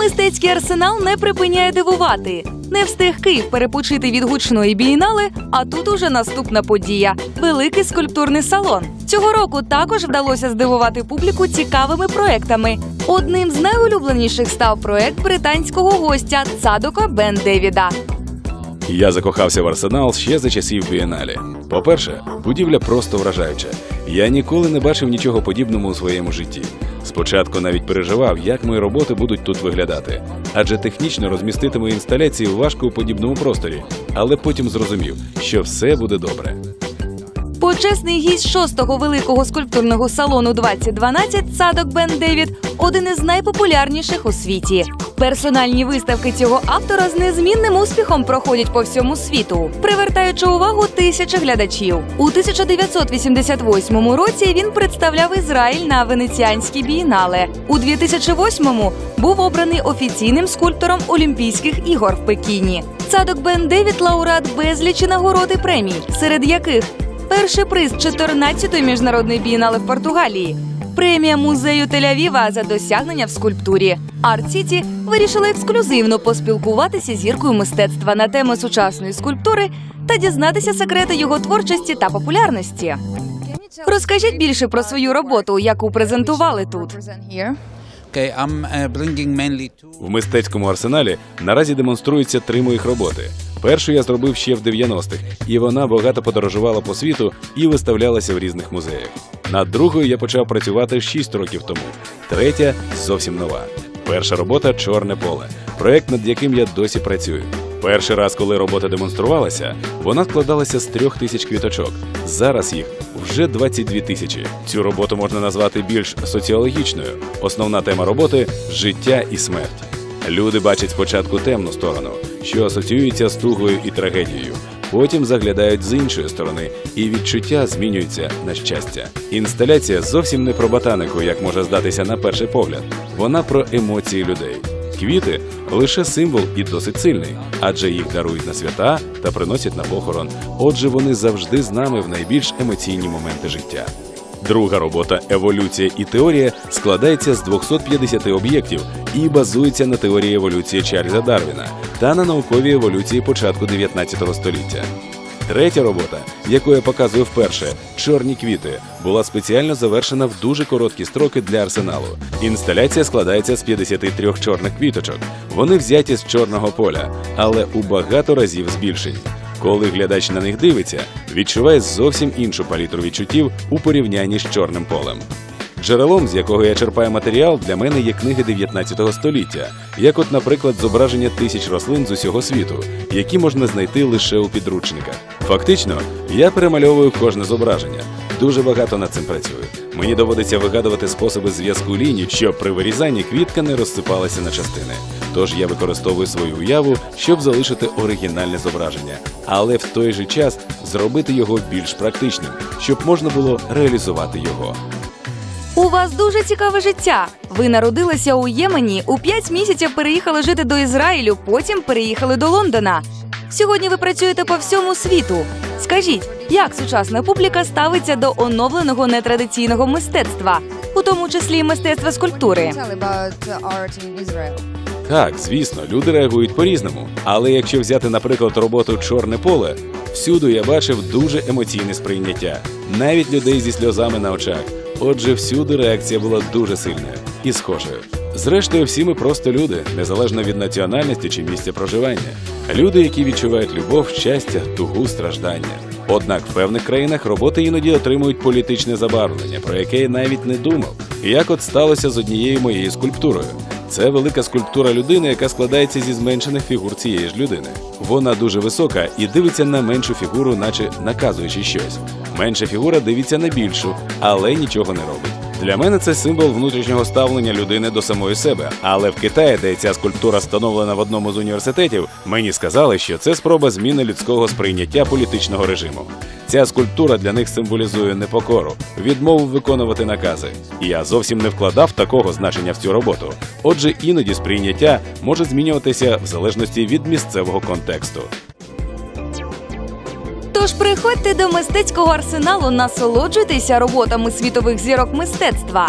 Мистецький арсенал не припиняє дивувати. Не встиг Київ перепочити від гучної бієнали, а тут уже наступна подія великий скульптурний салон. Цього року також вдалося здивувати публіку цікавими проектами. Одним з найулюбленіших став проект британського гостя Цадока Бен Девіда. Я закохався в арсенал ще за часів бієналі. По-перше, будівля просто вражаюча. Я ніколи не бачив нічого подібного у своєму житті. Спочатку навіть переживав, як мої роботи будуть тут виглядати, адже технічно розмістити мої інсталяції важко у подібному просторі, але потім зрозумів, що все буде добре. Почесний гість шостого великого скульптурного салону 2012 Садок Бен Девід один із найпопулярніших у світі. Персональні виставки цього автора з незмінним успіхом проходять по всьому світу, привертаючи увагу тисячі глядачів. У 1988 році він представляв Ізраїль на венеціанській бієнале. У 2008-му був обраний офіційним скульптором Олімпійських ігор в Пекіні. Садок Бен Девід лауреат безлічі нагород і премій, серед яких Перший приз 14-ї міжнародної бієнали в Португалії. Премія музею Тель-Авіва за досягнення в скульптурі. Арт-Сіті вирішила ексклюзивно поспілкуватися з зіркою мистецтва на тему сучасної скульптури та дізнатися секрети його творчості та популярності. Розкажіть більше про свою роботу, яку презентували тут. I'm uh. В мистецькому арсеналі наразі демонструються три моїх роботи. Першу я зробив ще в 90-х, і вона багато подорожувала по світу і виставлялася в різних музеях. Над другою я почав працювати 6 років тому. Третя зовсім нова. Перша робота Чорне поле, проект, над яким я досі працюю. Перший раз, коли робота демонструвалася, вона складалася з трьох тисяч квіточок. Зараз їх вже 22 тисячі. Цю роботу можна назвати більш соціологічною. Основна тема роботи життя і смерть. Люди бачать спочатку темну сторону, що асоціюється з тугою і трагедією. Потім заглядають з іншої сторони, і відчуття змінюються на щастя. Інсталяція зовсім не про ботанику, як може здатися на перший погляд. Вона про емоції людей. Квіти лише символ і досить сильний, адже їх дарують на свята та приносять на похорон. Отже, вони завжди з нами в найбільш емоційні моменти життя. Друга робота Еволюція і теорія складається з 250 об'єктів і базується на теорії еволюції Чарльза Дарвіна та на науковій еволюції початку 19 століття. Третя робота, яку я показую вперше, чорні квіти, була спеціально завершена в дуже короткі строки для арсеналу. Інсталяція складається з 53 чорних квіточок. Вони взяті з чорного поля, але у багато разів збільшені. Коли глядач на них дивиться, відчуває зовсім іншу палітру відчуттів у порівнянні з чорним полем. Джерелом, з якого я черпаю матеріал, для мене є книги 19 століття, як, от, наприклад, зображення тисяч рослин з усього світу, які можна знайти лише у підручниках. Фактично, я перемальовую кожне зображення. Дуже багато над цим працюю. Мені доводиться вигадувати способи зв'язку ліній, щоб при вирізанні квітка не розсипалася на частини. Тож я використовую свою уяву, щоб залишити оригінальне зображення, але в той же час зробити його більш практичним, щоб можна було реалізувати його. У вас дуже цікаве життя. Ви народилися у Ємені, у 5 місяців переїхали жити до Ізраїлю, потім переїхали до Лондона. Сьогодні ви працюєте по всьому світу. Скажіть, як сучасна публіка ставиться до оновленого нетрадиційного мистецтва, у тому числі й мистецтва скульптури? Так, звісно, люди реагують по-різному. Але якщо взяти, наприклад, роботу Чорне поле, всюди я бачив дуже емоційне сприйняття, навіть людей зі сльозами на очах. Отже, всюди реакція була дуже сильною і схожою. Зрештою, всі ми просто люди, незалежно від національності чи місця проживання. Люди, які відчувають любов, щастя, тугу, страждання. Однак в певних країнах роботи іноді отримують політичне забарвлення, про яке я навіть не думав. Як от сталося з однією моєю скульптурою. Це велика скульптура людини, яка складається зі зменшених фігур цієї ж людини. Вона дуже висока і дивиться на меншу фігуру, наче наказуючи щось. Менша фігура дивиться на більшу, але нічого не робить. Для мене це символ внутрішнього ставлення людини до самої себе. Але в Китаї, де ця скульптура встановлена в одному з університетів, мені сказали, що це спроба зміни людського сприйняття політичного режиму. Ця скульптура для них символізує непокору, відмову виконувати накази. Я зовсім не вкладав такого значення в цю роботу. Отже, іноді сприйняття може змінюватися в залежності від місцевого контексту. Тож приходьте до мистецького арсеналу, насолоджуйтеся роботами світових зірок мистецтва.